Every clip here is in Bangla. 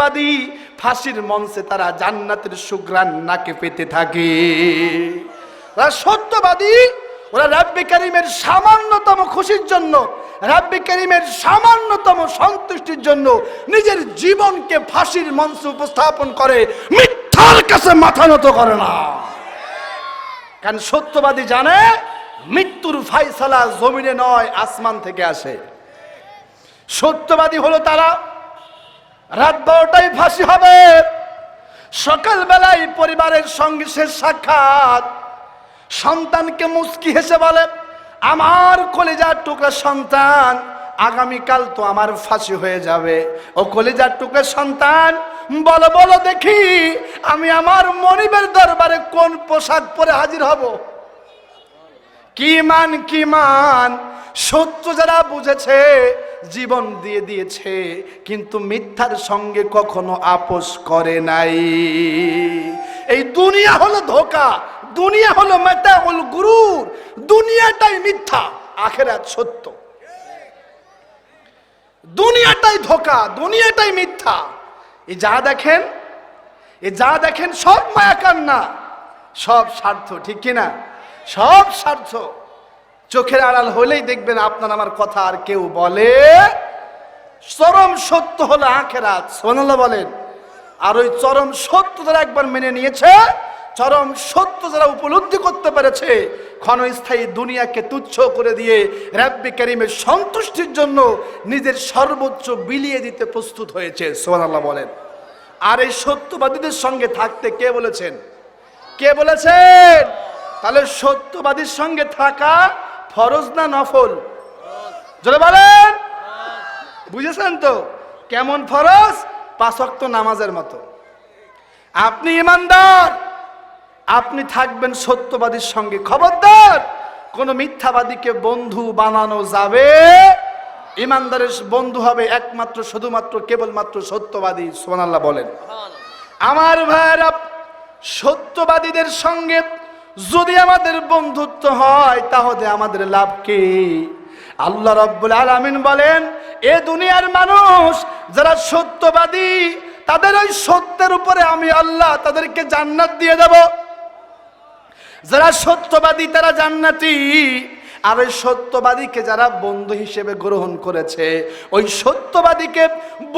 বাদী, ফাঁসির মঞ্চে তারা জান্নাতের সুগ্রাণ নাকে পেতে থাকে। সত্যবাদী, ওরা রাব্বি করিমের সামান্যতম খুশির জন্য, রাব্বি করিমের সামান্যতম সন্তুষ্টির জন্য নিজের জীবনকে ফাঁসির মঞ্চে উপস্থাপন করে, মিথ্যার কাছে মাথা নত করে না। কারণ সত্যবাদী জানে, মৃত্যুর ফাইসালা জমিনে নয়, আসমান থেকে আসে। সত্যবাদী হলো তারা রাত বারোটায় ফাঁসি হবে। সকালবেলায় পরিবারের সঙ্গে শেষ সাক্ষাৎ। সন্তানকে মুস্কি হেসে বলে, আমার কলেজার টুকরা সন্তান, আগামীকাল তো আমার ফাঁসি হয়ে যাবে। ও কলেজার টুকরা সন্তান, বলো বলো দেখি, আমি আমার মনিবের দরবারে কোন পোশাক পরে হাজির হব? কি মান কি মান সত্য যারা বুঝেছে, জীবন দিয়ে দিয়েছে, কিন্তু মিথ্যার সঙ্গে কখনো আপোষ করে নাই। এই দুনিয়া হলো ধোকা, দুনিয়া হলো মেটা হল গুরুর, দুনিয়াটাই মিথ্যা, আখেরাত সত্য। দুনিয়াটাই ধোকা, দুনিয়াটাই মিথ্যা। এ যা দেখেন, এ যা দেখেন সব মায়া কান্না সব স্বার্থ, ঠিক কিনা? সব স্বার্থ। চোখের আড়াল হলেই দেখবেন আপনার আমার কথা আর কেউ বলে। চরম সত্য হলো আখেরাত সোনাল্লাহ বলেন। আর ওই চরম সত্য যারা একবার মেনে নিয়েছে, চরম সত্য যারা উপলব্ধি করতে পেরেছে, ক্ষণস্থায়ী দুনিয়াকে তুচ্ছ করে দিয়ে রাব্বি করিমের সন্তুষ্টির জন্য নিজের সর্বোচ্চ বিলিয়ে দিতে প্রস্তুত হয়েছে সোহানাল্লাহ বলেন। আর এই সত্যবাদীদের সঙ্গে থাকতে কে বলেছেন? কে বলেছেন? তাহলে সত্যবাদীর সঙ্গে থাকা ফরজ না নফল? জোরে বলেন। বুঝেছেন তো? কেমন ফরজ? পাঁচক্ত নামাজের মতো। আপনি ইমানদার। আপনি থাকবেন সত্যবাদীর সঙ্গে খবরদার। কোন মিথ্যাবাদীকে বন্ধু বানানো যাবে? ইমানদারের বন্ধু হবে একমাত্র শুধুমাত্র কেবলমাত্র সত্যবাদী সোনাল্লাহ বলেন। আমার ভাইয়েরা সত্যবাদীদের সঙ্গে যদি আমাদের বন্ধুত্ব হয়, তাহলে আমাদের লাভ কি? আল্লাহ রব্বুল আলামিন বলেন, এ দুনিয়ার মানুষ যারা সত্যবাদী, তাদের ওই সত্যের উপরে আমি আল্লাহ তাদেরকে জান্নাত দিয়ে দেব। যারা সত্যবাদী, তারা জান্নাতি। আর ওই সত্যবাদীকে যারা বন্ধু হিসেবে গ্রহণ করেছে, ওই সত্যবাদীকে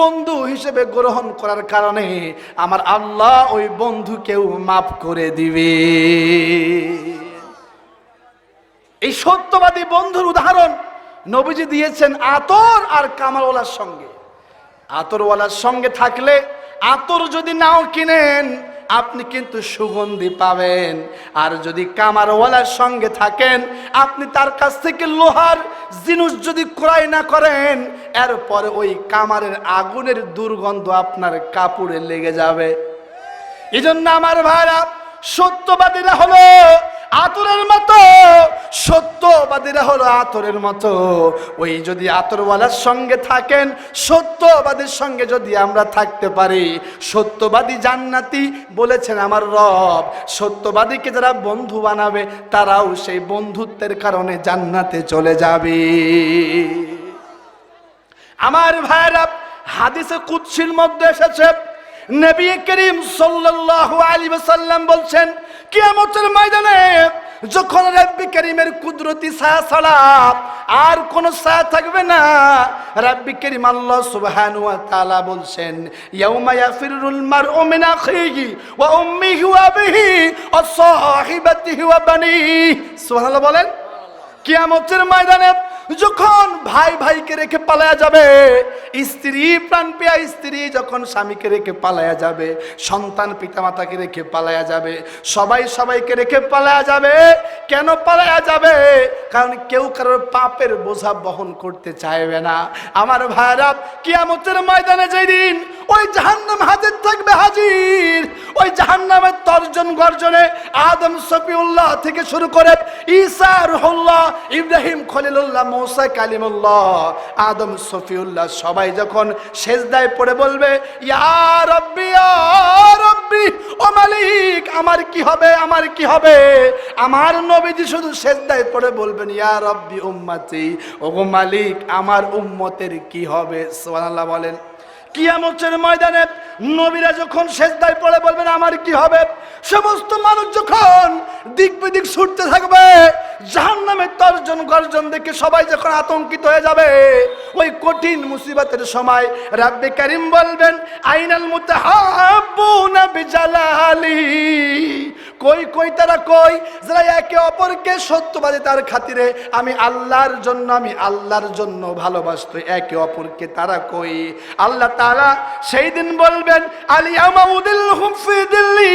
বন্ধু হিসেবে গ্রহণ করার কারণে আমার আল্লাহ ওই বন্ধুকেও মাফ করে দিবে। এই সত্যবাদী বন্ধুর উদাহরণ নবীজি দিয়েছেন আতর আর কামারওয়ালার সঙ্গে। আতরওয়ালার সঙ্গে থাকলে আতর যদি নাও কিনেন আপনি কিন্তু সুগন্ধি পাবেন। আর যদি কামারওয়ালার সঙ্গে থাকেন, আপনি তার কাছ থেকে লোহার জিনিস যদি ক্রয় না করেন, এরপরে ওই কামারের আগুনের দুর্গন্ধ আপনার কাপড়ে লেগে যাবে। এই আমার ভাইরা, সত্যবাদীরা হলো আতরের মতো, সত্যবাদীরা হলো আতরের মতো। ওই যদি আতরওয়ালার সঙ্গে থাকেন, সত্যবাদীর সঙ্গে যদি আমরা থাকতে পারি, সত্যবাদী জান্নাতি বলেছেন আমার রব, সত্যবাদীকে যারা বন্ধু বানাবে, তারাও সেই বন্ধুত্বের কারণে জান্নাতে চলে যাবে। আমার ভাইরা, হাদিসে কুৎসির মধ্যে এসেছে, নবী করিম সাল্লাল্লাহু আলাইহি ওয়াসাল্লাম বলছেন কিয়ামতের ময়দানে যখন রব্বি করিমের কুদরতি ছায়া ছাড়া আর কোন ছায়া থাকবে না। রব্বি করিম আল্লাহ সুবহানাহু ওয়া তাআলা বলছেন, ইয়াউমা ইয়াফিরুল মারউ মিন আখিহি ওয়া উম্মিহি ওয়া আবিহি ওয়া সাহিবাতিহি ওয়া বানিহি। সুবহানাল্লাহ বলেন, কিয়ামতের ময়দানে যখন ভাই ভাইকে রেখে পালায়া যাবে, স্ত্রী প্রাণ পেয়া স্ত্রী যখন স্বামীকে রেখে পালায়া যাবে, সন্তান পিতামাতাকে রেখে পালায়া যাবে, সবাই সবাইকে রেখে পালায়া যাবে, কেন পালায়া যাবে? কারণ কেউ কারোর পাপের বোঝা বহন করতে চাইবে না। আমার ভাইরা কিয়ামতের ময়দানে যেদিন ওই জাহান্নাম হাজির থাকবে হাজির। ওই জাহান্নামের তর্জন গর্জনে আদম সফিউল্লাহ থেকে শুরু করে ঈসা রুহুল্লাহ, ইব্রাহিম খলিলুল্লাহ, মৌসা কালিমুল্লাহ, আদম সফিউল্লাহ সবাই যখন সেজদায় পড়ে বলবে, ইয়া রব্বি রব্বি, ও মালিক, আমার কি হবে, আমার কি হবে? আমার নবীজি শুধু সেজদায় পড়ে বলবেন, ইয়া রব্বি উম্মতি, ওগো মালিক, আমার উম্মতের কি হবে? সুবহানাল্লাহ বলেন। কিয়ামতের ময়দানে নবীরা যখন শেষদায় পড়ে বলবেন, আমার কি হবে? সমস্ত মানুষ যখন দিক বিদিক ছুটতে থাকবে জাহান নামে তর্জন গর্জন দেখে সবাই যখন আতঙ্কিত হয়ে যাবে, ওই কঠিন মুসিবতের সময় রাব্বে কারিম বলবেন, আইনাল মুতাহাব্বুনা বিজালালি। কই কই, তারা কই? যারা একে অপরকে সত্যবাদী তার খাতিরে, আমি আল্লাহর জন্য, আমি আল্লাহর জন্য ভালোবাসত, একে অপরকে তারা কই? আল্লাহ তারা সেই দিন বলবেন দিল্লি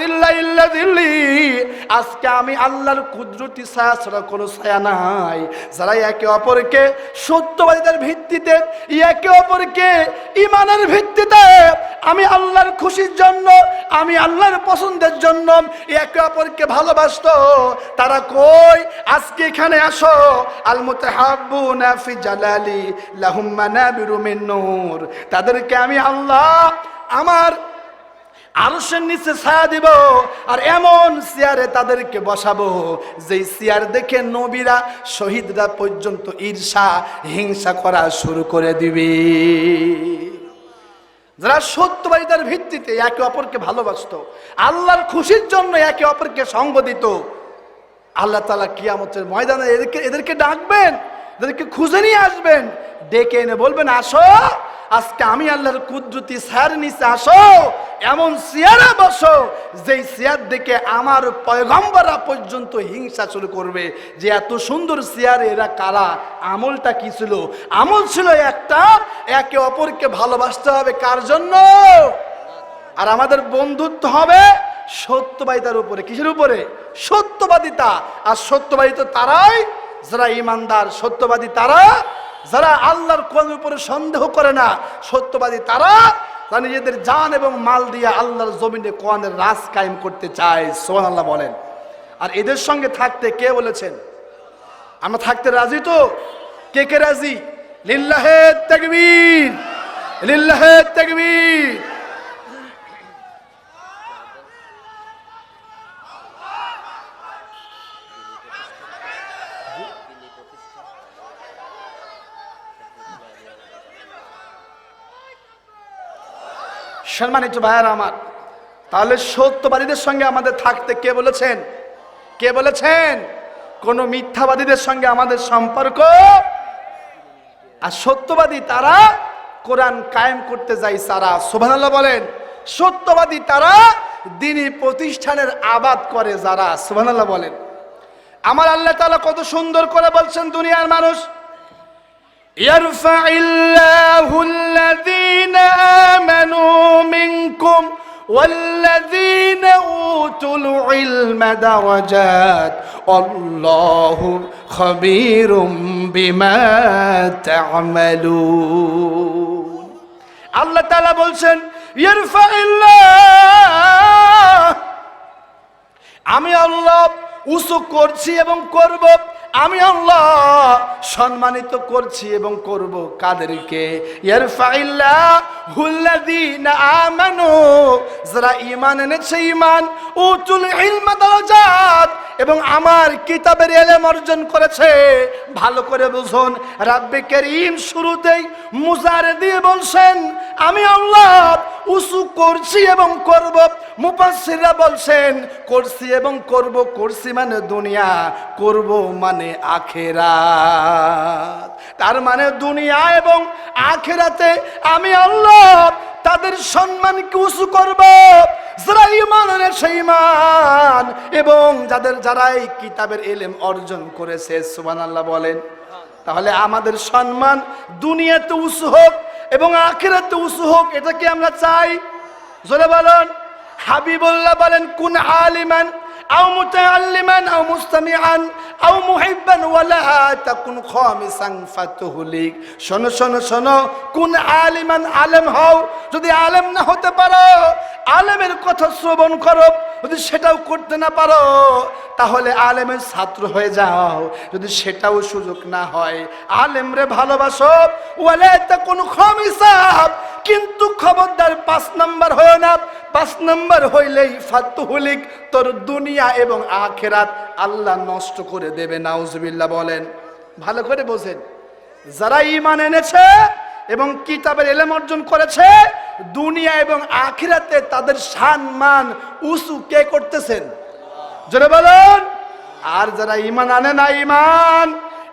দিল্লা ইল্লা দিল্লি। আজকে আমি আল্লাহর কুদরতি ছায়া ছাড়া কোনো ছায়া নাই। যারা একে অপরকে সত্যবাদিতার ভিত্তিতে, একে অপরকে ইমানের ভিত্তিতে আমি আল্লাহর খুশির জন্য, আমি আল্লাহর পছন্দের জন্য একে অপরকে ভালোবাসতো। তারা কই? আজকে এখানে আসো। আল মুতাহাব্বুনা ফি জালালি, লাহুম মিন নূর। তাদেরকে আমি আল্লাহ আমার আরশের নিচে ছায়া দিব আর এমন চেয়ারে তাদেরকে বসাবো, যেই চেয়ার দেখে নবীরা শহীদরা পর্যন্ত ঈর্ষা, হিংসা করা শুরু করে দিবে। যারা সত্যবাদিতার ভিত্তিতে একে অপরকে ভালোবাসত, আল্লাহর খুশির জন্য একে অপরকে সঙ্গ দিত, আল্লাহ তালা কিয়ামতের ময়দানে এদেরকে এদেরকে ডাকবেন, এদেরকে খুঁজে নিয়ে আসবেন, ডেকে এনে বলবেন, আসো, আজকে আমি আল্লাহর কুদরতি স্যার নিচে আসো এমন চেয়ারে বসো, যেই চেয়ার দেখে আমার পয়গম্বরা পর্যন্ত হিংসা শুরু করবে যে এত সুন্দর চেয়ারে এরা কারা, আমলটা কি ছিল? আমল ছিল একটা, একে অপরকে ভালোবাসতে হবে কার জন্য? আর আমাদের বন্ধুত্ব হবে সত্যবাদিতার উপরে। কিসের উপরে? সত্যবাদিতা। আর সত্যবাদী তো তারাই, যারা ইমানদার সত্যবাদী তারা, যারা আল্লাহর কোন উপরে সন্দেহ করে না, সত্যবাদী তারা তারা নিজেদের জান এবং মাল দিয়ে আল্লাহর জমিনে কোয়ানের রাস কায়েম করতে চায় সোহান আল্লাহ বলেন। আর এদের সঙ্গে থাকতে কে বলেছেন? আমরা থাকতে রাজি তো? কে কে রাজি? লিল্লাহে তাকবীর লিল্লাহে তাকবীর। সম্মানিত ভাইয়ার আমার, তাহলে সত্যবাদীদের সঙ্গে আমাদের থাকতে কে বলেছেন? কে বলেছেন? কোন মিথ্যাবাদীদের সঙ্গে আমাদের সম্পর্ক? আর সত্যবাদী তারা কোরআন কায়েম করতে যায় সারা, সুবহানাল্লাহ বলেন, সত্যবাদী তারা দিনী প্রতিষ্ঠানের আবাদ করে যারা, সুবহানাল্লাহ বলেন। আমার আল্লাহ তালা কত সুন্দর করে বলছেন, দুনিয়ার মানুষ يرفع الله الذين آمنوا منكم والذين أوتوا العلم درجات والله خبير بما تعملون الله تعالى বলছেন يرفع الله আমি আল্লাহ উঁচু করছি এবং করব আমি আল্লাহ সম্মানিত করছি এবং করব কাদেরকে। আমানু, যারা ঈমান এনেছে, ঈমান, উতুল ইলমা দারাজাত, এবং আমার কিতাবের এলেম অর্জন করেছে। ভালো করে বুঝুন, রাব্বে করিম শুরুতেই মুজারে দিয়ে বলছেন, আমি আল্লাহ উসু করছি এবং করব। মুপাসসিররা বলছেন, করছি এবং করব, করছি মানে দুনিয়া, করব মানে আখেরা তার মানে দুনিয়া এবং আখেরাতে আমি আল্লাহ তাদের সম্মানকে উঁচু করব। যারা ইমান ইমান এবং যাদের যারা এই কিতাবের এলেম অর্জন করেছে, সুবহানাল্লাহ বলেন, তাহলে আমাদের সম্মান দুনিয়াতে উঁচু হোক এবং আখেরাতে উঁচু হোক এটা কি আমরা চাই। জোরে বলেন, হাবিবুল্লাহ বলেন, কোন আলিমান আও মুতাআল্লিমান আও মুস্তামিআন আও মুহিব্বান ওয়ালা তাকুন খামিসান ফাতুহলিক। শোনো শোনো শোনো, কোন আলিমান আলেম হও, যদি আলেম না হতে পারো, আলেমের কথা শ্রবণ করো। যদি সেটাও করতে না পারো, তাহলে আলেমের ছাত্র হয়ে যাও। যদি সেটাও সুযোগ না হয়, আলেমরে ভালোবাসো। ওয়ালা তাকুন খামিসাব কিন্তু খবরদার পাঁচ নাম্বার হয় না। পাঁচ নাম্বার হইলেই ফাতুহলিক তোর দুনিয়া এবং আখেরাত আল্লাহ নষ্ট করে দেবে, নাউজুবিল্লাহ বলেন। ভালো করে বোঝেন। যারা ইমান এনেছে এবং কিতাবের এলেম অর্জন করেছে, দুনিয়া এবং আখিরাতে তাদের সম্মান উসু কে করতেছেন? জোরে বলুন। আর যারা ইমান আনে না ইমান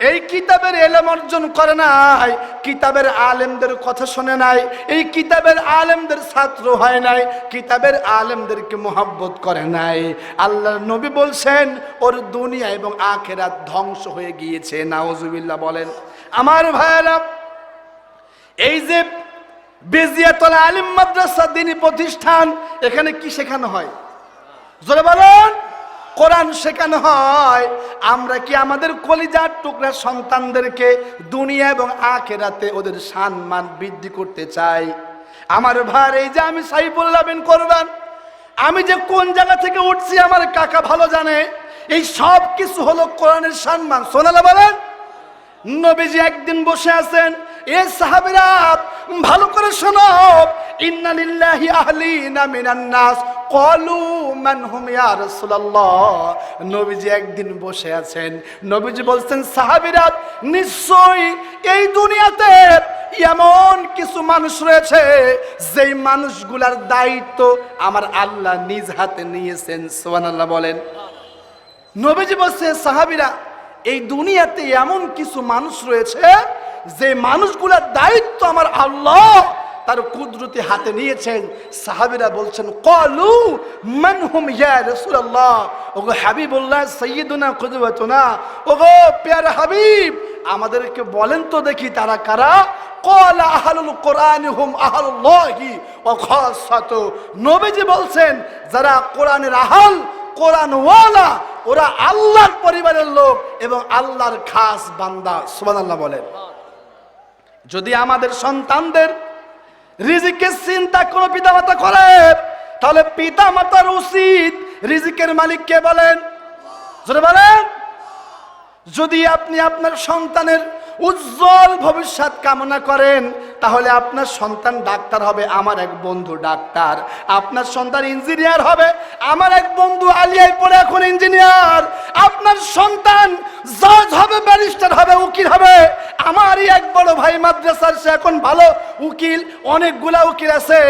এই কিতাবের এলেম অর্জন করে নাই, কিতাবের আলেমদের কথা শোনে নাই, এই কিতাবের আলেমদের ছাত্র হয় নাই, কিতাবের আলেমদেরকে মোহাব্বত করে নাই। আল্লাহ নবী বলছেন, ওর দুনিয়া এবং আখেরাত ধ্বংস হয়ে গিয়েছে নাওজুবিল্লাহ বলেন। আমার ভাইয়েরা এই যে বেজিয়াতলা আলিম মাদ্রাসা দিনী প্রতিষ্ঠান, এখানে কি শেখানো হয়? জোরে বলেন, কোরআন শেখানো হয়। আমরা কি আমাদের কলিজার টুকরা সন্তানদেরকে দুনিয়া এবং আখেরাতে ওদের সম্মান বৃদ্ধি করতে চাই? আমার ভার এই যে আমি সাইফুল্লাহ বিন করবান আমি যে কোন জায়গা থেকে উঠছি আমার কাকা ভালো জানে? এই সব কিছু হলো কোরআনের সম্মান। সোনালা বলেন? নবীজি একদিন বসে আছেন এ সাহাবিরা, ভালো করে শোনো। একদিন বসে আছেন। বলছেন নিশ্চয়ই এই দুনিয়াতে এমন কিছু মানুষ রয়েছে, যেই মানুষগুলার দায়িত্ব আমার আল্লাহ নিজ হাতে নিয়েছেন। সুবহানাল্লাহ বলেন। নবীজি বলছে, সাহাবিরা এই দুনিয়াতে এমন কিছু মানুষ রয়েছে, যে মানুষগুলোর দায়িত্ব আমার আল্লাহ তার কুদরতি হাতে নিয়েছেন। সাহাবিরা বলছেন, কলু মানহুম ইয়া রাসূলুল্লাহ? ওগো হাবিবুল্লাহ, সাইয়্যিদুনা কুদওয়াতুনা। ওগো প্যারা হাবিব, আমাদেরকে বলেন তো দেখি তারা কারা? কল আহলুল কোরআন হুম আহলুল্লাহি ওয়া খাসাতু। নবীজি বলছেন, যারা কোরআনের আহল, কোরআনওয়ালা ওরা আল্লাহর পরিবারের লোক এবং আল্লাহর খাস বান্দা, সুবহানাল্লাহ বলেন। যদি আমাদের সন্তানদের রিজিকের চিন্তা কোনো পিতামাতা করে, তাহলে পিতা মাতার উচিত রিজিকের মালিক কে বলেন? বলেন। যদি আপনি আপনার সন্তানের উজ্জ্বল ভবিষ্যৎ কামনা করেন, তাহলে আপনার সন্তান ডাক্তার হবে, আমার এক বন্ধু ডাক্তার। আপনার সন্তান ইঞ্জিনিয়ার হবে, আমার এক বন্ধু আলিয়ায় পড়ে এখন ইঞ্জিনিয়ার। আপনার সন্তান জজ হবে, ব্যারিস্টার হবে, উকিল হবে। আমারই এক বড় ভাই মাদ্রাসার, সে এখন ভালো উকিল, অনেকগুলা উকিল আছে।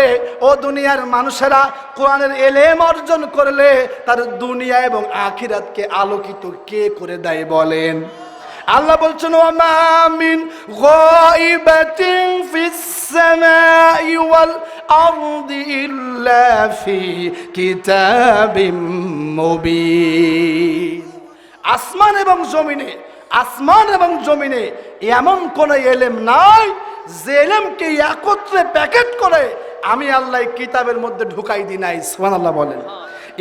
ও দুনিয়ার মানুষেরা কোরআনের এলেম অর্জন করলে তার দুনিয়া এবং আখিরাতকে আলোকিত কে করে দেয় বলেন? আল্লাহ বলছেন ওয়ামামিন গায়বাতিন ফিস সামাই ওয়াল ইল্লা ফি কিতাবিম মুবিন। আসমান এবং জমিনে, আসমান এবং জমিনে এমন কোন এলেম নাই যে এলেমকে একত্রে প্যাকেট করে আমি আল্লাহ কিতাবের মধ্যে ঢুকাই দিই নাই, সুবহানাল্লাহ বলেন।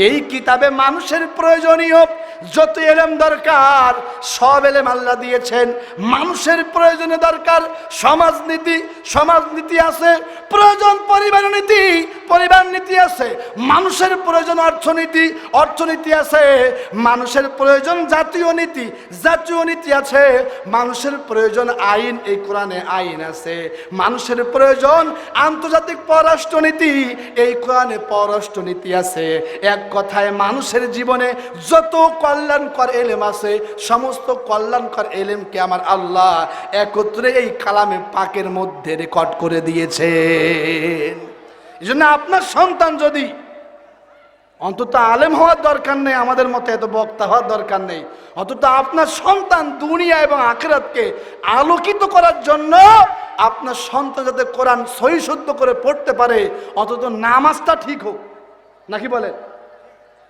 এই কিতাবে মানুষের প্রয়োজনীয় যত এলেম দরকার, সব এলেম আল্লাহ দিয়েছেন। মানুষের প্রয়োজনে দরকার, সমাজনীতি সমাজনীতি আছে, প্রয়োজন পরিবার নীতি পরিবার নীতি আছে। মানুষের প্রয়োজন অর্থনীতি অর্থনীতি আছে, মানুষের প্রয়োজন জাতীয় নীতি জাতীয় নীতি আছে। মানুষের প্রয়োজন আইন, এই কোরআনে আইন আছে। মানুষের প্রয়োজন আন্তর্জাতিক পররাষ্ট্রনীতি, এই কোরআনে পররাষ্ট্রনীতি আছে। এক কথায় মানুষের জীবনে যত কল্যাণকর এলেম আছে, সমস্ত কল্যাণকর এলেমকে আমার আল্লাহ একত্রে এই কালামে পাকের মধ্যে রেকর্ড করে দিয়েছেন। এই জন্য আপনার সন্তান যদি অন্তত আলেম হওয়ার দরকার নেই, আমাদের মতো এত বক্তা হওয়ার দরকার নেই, অন্তত আপনার সন্তান দুনিয়া এবং আখেরাতকে আলোকিত করার জন্য আপনার সন্তান যাতে কোরআন সহি শুদ্ধ করে পড়তে পারে, অন্তত নামাজটা ঠিক হোক। নাকি বলেন?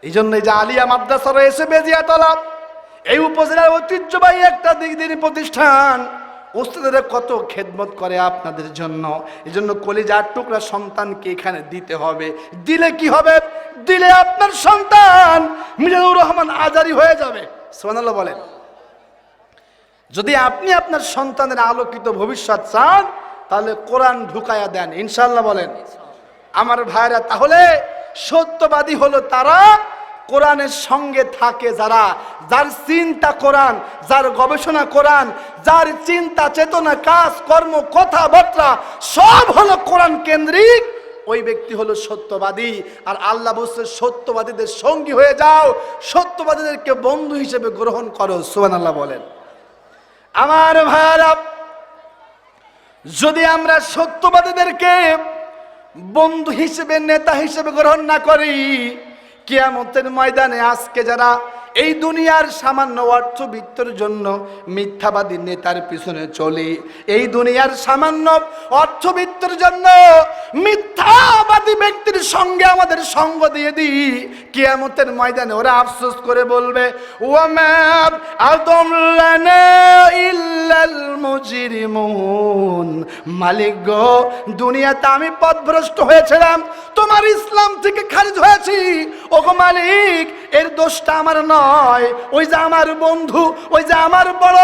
এই জন্য যে আলিয়া মাদ্রাসা রয়েছে বেজিয়াতলা এই উপজেলার ঐতিহ্যবাহী একটা দিক দিনী প্রতিষ্ঠান। ওস্তাদের কত খেদমত করে আপনাদের জন্য। এই জন্য কলিজার টুকরা সন্তানকে এখানে দিতে হবে। দিলে কি হবে? দিলে আপনার সন্তান মিজানুর রহমান আজারি হয়ে যাবে। সোনাল্লাহ বলেন। যদি আপনি আপনার সন্তানের আলোকিত ভবিষ্যৎ চান, তাহলে কোরআন ঢুকায়া দেন। ইনশাল্লাহ বলেন। আমার ভাইরা, তাহলে সত্যবাদী হলো তারা কোরআনের সঙ্গে থাকে যারা, যার চিন্তা কোরআন, যার গবেষণা কোরআন, যার চিন্তা চেতনা, কাজ, কর্ম, কথাবার্তা, সব হলো কোরআন কেন্দ্রিক। ওই ব্যক্তি হলো সত্যবাদী। আর আল্লাহ বলছে, সত্যবাদীদের সঙ্গী হয়ে যাও, সত্যবাদীদেরকে বন্ধু হিসেবে গ্রহণ করো সুবান আল্লাহ বলেন। আমার ভাইয়ারা যদি আমরা সত্যবাদীদেরকে বন্ধু হিসেবে নেতা হিসেবে গ্রহণ না করি কেয়ামতের ময়দানে আজকে যারা এই দুনিয়ার সামান্য অর্থ অর্থবিত্তর জন্য মিথ্যাবাদী নেতার পিছনে চলে। এই দুনিয়ার সামান্য অর্থ অর্থবিত্তর জন্য মিথ্যাবাদী ব্যক্তির সঙ্গে আমাদের সঙ্গ দিয়ে দিই কিয়ামতের ময়দানে ওরা আফসোস করে বলবে ইল্লাল মালিক গো, দুনিয়াতে আমি পথভ্রষ্ট হয়েছিলাম, তোমার ইসলাম থেকে খারিজ হয়েছি। ওগো মালিক, এর দোষটা আমার নয়। ওই যে আমার বন্ধু, ওই যে আমার বড়,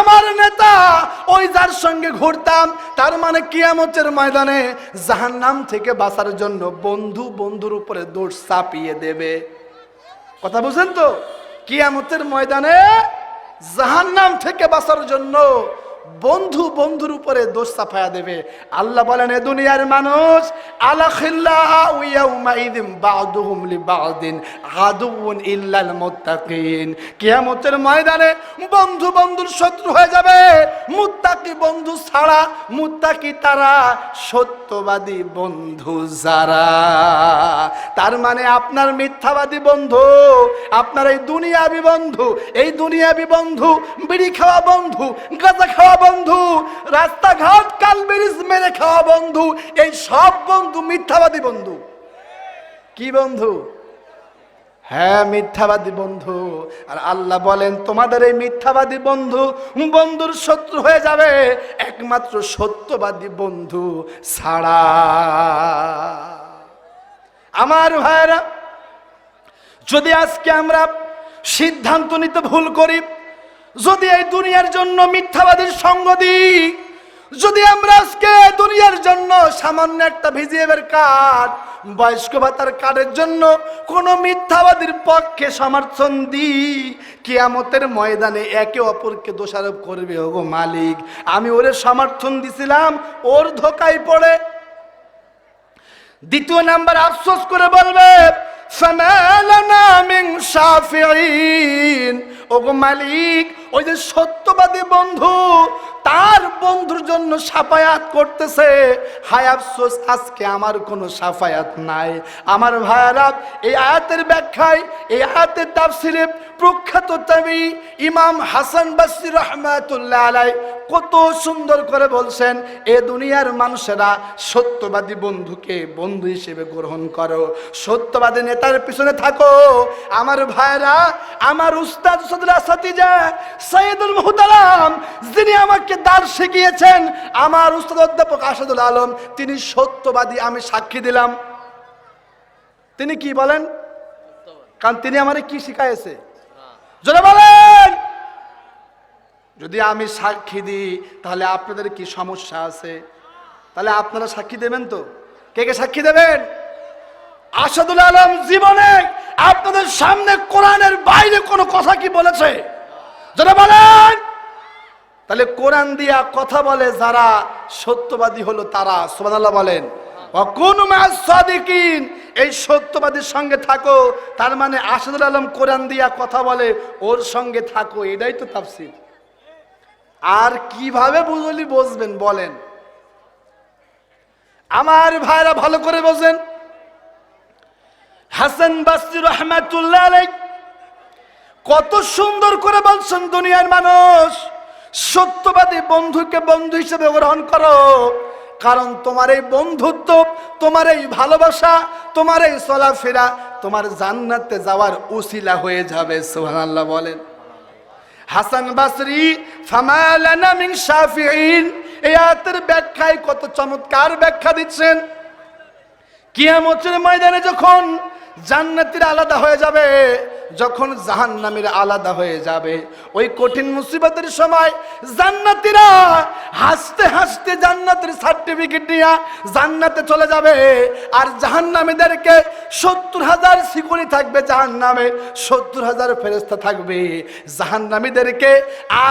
আমার নেতা, ওই যার সঙ্গে ঘুরতাম, তার মানে কিয়ামতের ময়দানে জাহান নাম থেকে বাঁচার জন্য বন্ধু বন্ধুর উপরে দোষ চাপিয়ে দেবে। কথা বুঝেন তো? কিয়ামতের ময়দানে জাহান্নাম থেকে বাঁচার জন্য বন্ধু বন্ধুর উপরে দোষ চাপায়া দেবে। আল্লাহ বলেন, এ দুনিয়ার মানুষ কিয়ামতের ময়দানে বন্ধু বন্ধুর শত্রু হয়ে যাবে। মুত্তাকি বন্ধু ছাড়া, মুত্তাকি তারা সত্যবাদী বন্ধু যারা। তার মানে আপনার মিথ্যাবাদী বন্ধু, আপনার এই দুনিয়াবি বন্ধু, এই দুনিয়াবি বন্ধু, বিড়ি খাওয়া বন্ধু, গাঁজা খাওয়া বন্ধু, রাস্তাঘাট কাল ব্রিজ মেরে খাওয়া বন্ধু, এই সব বন্ধু মিথ্যাবাদী বন্ধু। কি বন্ধু? হ্যাঁ মিথ্যাবাদী বন্ধু। আর আল্লাহ বলেন, তোমাদের এই মিথ্যাবাদী বন্ধু বন্ধুর শত্রু হয়ে যাবে, একমাত্র সত্যবাদী বন্ধু ছাড়া। আমার ভাইরা যদি আজকে আমরা সিদ্ধান্ত নিতে ভুল করি যদি এই দুনিয়ার জন্য মিথ্যাবাদীর সঙ্গ দিই, যদি আমরা আজকে দুনিয়ার জন্য সামান্য একটা ভিজিএফের কার্ড, বয়স্ক ভাতার কার্ডের জন্য কোন মিথ্যাবাদীর পক্ষে সমর্থন দিই, কিয়ামতের ময়দানে একে অপরকে দোষারোপ করবে। ওগো মালিক, আমি ওরে সমর্থন দিছিলাম, ওর ধোকায় পড়ে। দ্বিতীয় নাম্বার আফসোস করে বলবে শাফিঈন। ওগো মালিক ওই যে সত্যবাদী বন্ধু, তার বন্ধুর জন্য সাফায়াত করতেছে। হায় আফসোস, আজকে আমার কোনো সাফায়াত নাই। আমার ভাইয়ারা, এই আয়াতের ব্যাখ্যায়, এই আয়াতের তাফসিরে প্রখ্যাত তাবি ইমাম হাসান বাসরি রহমাতুল্লাহ আলাই কত সুন্দর করে বলছেন, এ দুনিয়ার মানুষেরা সত্যবাদী বন্ধুকে বন্ধু হিসেবে গ্রহণ করো। সত্যবাদী নেতার পিছনে থাকো। আমার ভাইরা আমার উস্তাদ সদরা সাতিজা সৈয়দুল মুহতারাম, যিনি আমাকে দার শিখিয়েছেন, আমার উস্তাদ অধ্যাপক আসাদুল আলম, তিনি সত্যবাদী, আমি সাক্ষী দিলাম। তিনি কি বলেন? কারণ তিনি আমারে কি শিখাইছে? বলেন! যদি আমি সাক্ষী দিই, তাহলে আপনাদের কি সমস্যা আছে? তাহলে আপনারা সাক্ষী দেবেন তো? কে কে সাক্ষী দেবেন? আসাদুল আলম জীবনে আপনাদের সামনে কোরআনের বাইরে কোনো কথা কি বলেছে? যারা বলেন। তাহলে কোরআন দিয়া কথা বলে যারা সত্যবাদী হলো তারা, সুবহানাল্লাহ বলেন। এই সত্যবাদীর সঙ্গে থাকো, তার মানে আসাদুল আলম কোরআন দিয়া কথা বলে, ওর সঙ্গে থাকো, এটাই তো তাফসির। আর কীভাবে বুঝলি বসবেন বলেন। আমার ভাইরা ভালো করে বোঝেন। হাসান বাসরি রহমাতুল্লাহ আলাই কত সুন্দর করে বলছেন দুনিয়ার মানুষ। সত্যবাদী বন্ধুকে বন্ধু হিসেবে গ্রহণ করো। কারণ তোমার এই বন্ধুত্ব, তোমার এই ভালোবাসা, তোমার এই চলাফেরা তোমার জান্নাতে যাওয়ার উসিলা হয়ে যাবে, সুবহানাল্লাহ বলেন। হাসান বাসরি ফামালানা ব্যাখ্যায় কত চমৎকার ব্যাখ্যা দিচ্ছেন। কিয়ামতের ময়দানে যখন জান্নাতির আলাদা হয়ে যাবে, যখন জাহান্নামের আলাদা হয়ে যাবে। ওই কঠিন মুসিবতের সময় জান্নাতিরা হাসতে হাসতে জান্নাতের সার্টিফিকেট নিয়ে জান্নাতে চলে যাবে। আর জাহান্নামীদেরকে সত্তর হাজার শিকুরি থাকবে জাহান নামে সত্তর হাজার ফেরেস্তা থাকবে। জাহান নামীদেরকে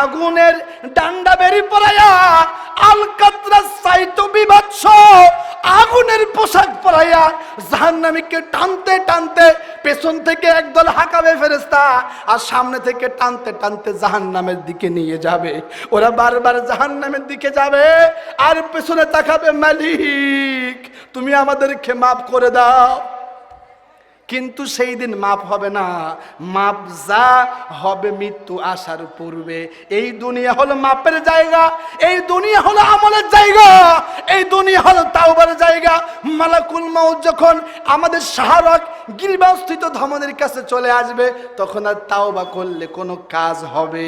আগুনের ডান্ডা বেরি পরাইয়া আলকাতরা সাইতো বিভৎস আগুনের পোশাক পরাইয়া জাহান্নামীকে টানতে টানতে, পেছন থেকে একদল হাঁকাবে ফেরেস্তা আর সামনে থেকে টানতে টানতে জাহান নামের দিকে নিয়ে যাবে। ওরা বারবার জাহান নামের দিকে যাবে আর পেছনে তাকাবে মালিক। তুমি আমাদেরকে মাফ করে দাও। কিন্তু সেই দিন মাপ হবে না। মাপ যা হবে মৃত্যু আসার পূর্বে। এই দুনিয়া হলো মাপের জায়গা, এই দুনিয়া হলো আমলের জায়গা, এই দুনিয়া হলো তাওবার জায়গা। মালাকুল মাউত যখন আমাদের সাহারক গিরিবাস্থিত ধমনের কাছে চলে আসবে, তখন আর তাওবা করলে কোনো কাজ হবে।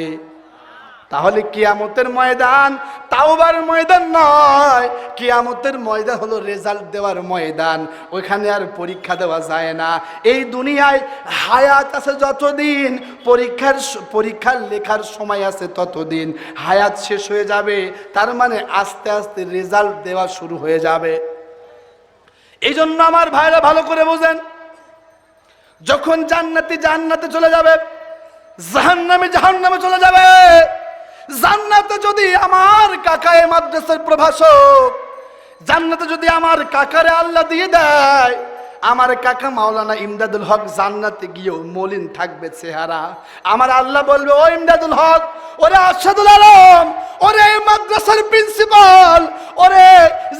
তাহলে কিয়ামতের ময়দান তাওবার ময়দান নয়। কিয়ামতের ময়দান হলো রেজাল্ট দেওয়ার ময়দান। ওইখানে আর পরীক্ষা দেওয়া যায় না। এই দুনিয়ায় হায়াত আছে যতদিন, পরীক্ষার পরীক্ষার লেখার সময় আছে ততদিন। হায়াত শেষ হয়ে যাবে, তার মানে আস্তে আস্তে রেজাল্ট দেওয়া শুরু হয়ে যাবে। এই জন্য আমার ভাইরা ভালো করে বোঝেন, যখন জান্নাতি জান্নাতে চলে যাবে, জাহান্নামে জাহান্নামে চলে যাবে জান্নাতে যদি আমার কাকায় মাদ্রাসার প্রভাষক জান্নাতে যদি আমার কাকারে আল্লাহ দিয়ে দেয় আমার কাকা মাওলানা ইমদাদুল হক জান্নাতে গিয়েও মলিন থাকবে চেহারা। আমার আল্লাহ বলবে, ও ইমদাদুল হক, ওরে আসাদুল আলম, ওরে মাদ্রাসার প্রিন্সিপাল, ওরে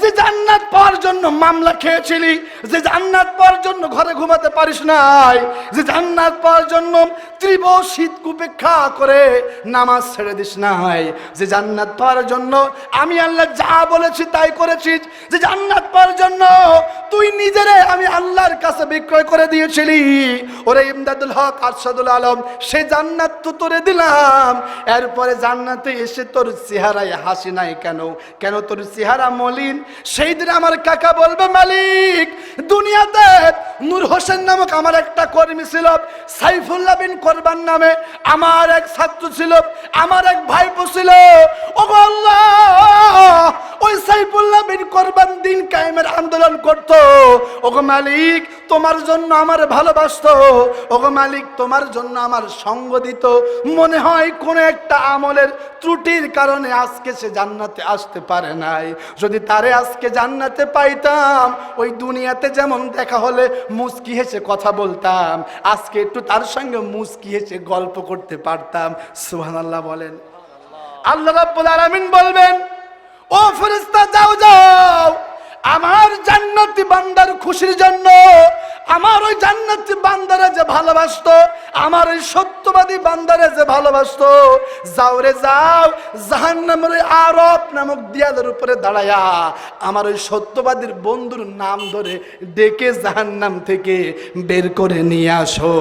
যে জান্নাত পাওয়ার জন্য মামলা খেয়েছিলি, যে জান্নাত পাওয়ার জন্য ঘরে ঘুমাতে পারিস নাই, যে জান্নাত পাওয়ার জন্য তীব্র শীত উপেক্ষা করে নামাজ ছেড়ে দিস নাই, যে জান্নাত পাওয়ার জন্য আমি আল্লাহ যা বলেছি তাই করেছিস, যে জান্নাত পাওয়ার জন্য তুই নিজেরে আমি আল্লাহর কাছে বিক্রয় করে দিয়েছিলি। ওরে ইমদাদুল হক, আরশাদুল আলম, সে জান্নাত তো তোরে দিলাম। এরপরে জান্নাতে এসে তোর চেহারায় হাসি নাই কেন? কেন তোর চেহারা মলিন? সেই দিন আমার কাকা বলবে, মালিক, দুনিয়াতে নূর হোসেন নামক আমার একটা কর্মী ছিল, সাইফুল্লাহ বিন কোরবান নামে আমার এক ছাত্র ছিল, আমার এক ভাইপো ছিল। ও আল্লাহ, ওই সাইফুল্লাহ বিন কোরবান দিন কায়েমের আন্দোলন করত। ওগো মালিক, তোমার জন্য আমার ভালোবাসতো। ওগো মালিক, তোমার জন্য আমার সঙ্গ দিত। মনে হয় কোন একটা আমলের ত্রুটির কারণে আজকে সে জান্নাতে আসতে পারে নাই। যদি তারে আজকে জান্নাতে পাইতাম, ওই দুনিয়াতে যেমন দেখা হলে মুস্কি হেসে কথা বলতাম, আজকে একটু তার সঙ্গে মুস্কি হেসে গল্প করতে পারতাম। সুবহানাল্লাহ বলেন। আল্লাহ রাব্বুল আলামিন বলবেন, ও ফেরেশতা, যাও যাও। আমার জান্নাতি বান্দার খুশির জন্য, আমার ওই জান্নাতি বান্দারা যে ভালোবাসতো, আমার ওই সত্যবাদী বান্দারা যে ভালোবাসতো, যাও রে যাও, জাহান্নামের ওই আরব নামক দিয়ালের উপরে দাঁড়ায়া আমার ওই সত্যবাদীর বন্ধুর নাম ধরে ডেকে জাহান্নাম থেকে বের করে নিয়ে আসো।